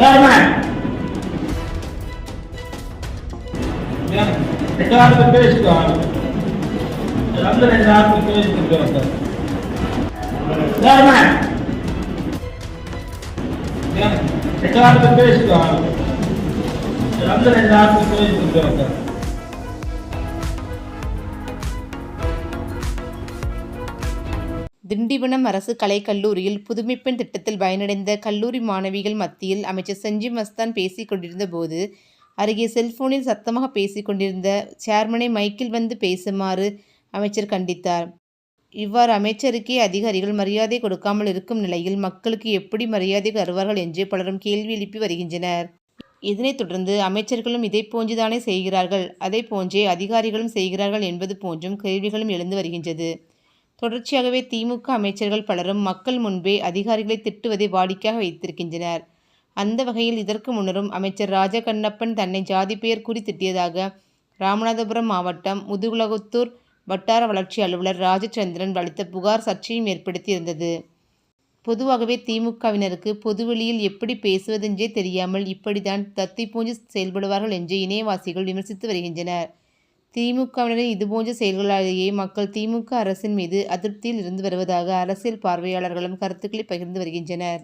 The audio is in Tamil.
घर में चार पे पेश कर रंग ने चार पे पेश कर घर में चार पे पेश कर रंग ने चार पे पेश कर திண்டிவனம் அரசு கலைக்கல்லூரியில் புதுமைப்பெண் திட்டத்தில் பயனடைந்த கல்லூரி மாணவிகள் மத்தியில் அமைச்சர் செஞ்சி மஸ்தான் பேசிக் கொண்டிருந்த போது அருகே செல்போனில் சத்தமாக பேசிக் கொண்டிருந்த சேர்மனை மைக்கில் வந்து பேசுமாறு அமைச்சர் கண்டித்தார். இவ்வாறு அமைச்சருக்கே அதிகாரிகள் மரியாதை கொடுக்காமல் இருக்கும் நிலையில் மக்களுக்கு எப்படி மரியாதை தருவார்கள் என்று பலரும் கேள்வி எழுப்பி வருகின்றனர். இதனைத் தொடர்ந்து அமைச்சர்களும் இதை போன்றுதானே செய்கிறார்கள் அதை போன்றே அதிகாரிகளும் செய்கிறார்கள் என்பது போன்றும் கேள்விகளும் எழுந்து வருகின்றது. தொடர்ச்சியாகவே திமுக அமைச்சர்கள் பலரும் மக்கள் முன்பே அதிகாரிகளை திட்டுவதை வாடிக்கையாக வைத்திருக்கின்றனர். அந்த வகையில் இதற்கு முன்னரும் அமைச்சர் ராஜகண்ணப்பன் தன்னை ஜாதி பெயர் கூறி திட்டியதாக ராமநாதபுரம் மாவட்டம் முதுகுலகுத்தூர் வட்டார வளர்ச்சி அலுவலர் ராஜச்சந்திரன் அளித்த புகார் சர்ச்சையும் ஏற்படுத்தியிருந்தது. பொதுவாகவே திமுகவினருக்கு பொதுவெளியில் எப்படி பேசுவதென்றே தெரியாமல் இப்படித்தான் தத்தி பூஞ்சி செயல்படுவார்கள் என்று இணையவாசிகள் விமர்சித்து வருகின்றனர். திமுகவினரின் இதுபோன்ற செயல்களாலேயே மக்கள் திமுக அரசின் மீது அதிருப்தியில் இருந்து வருவதாக அரசியல் பார்வையாளர்களும் கருத்துக்களை பகிர்ந்து வருகின்றனர்.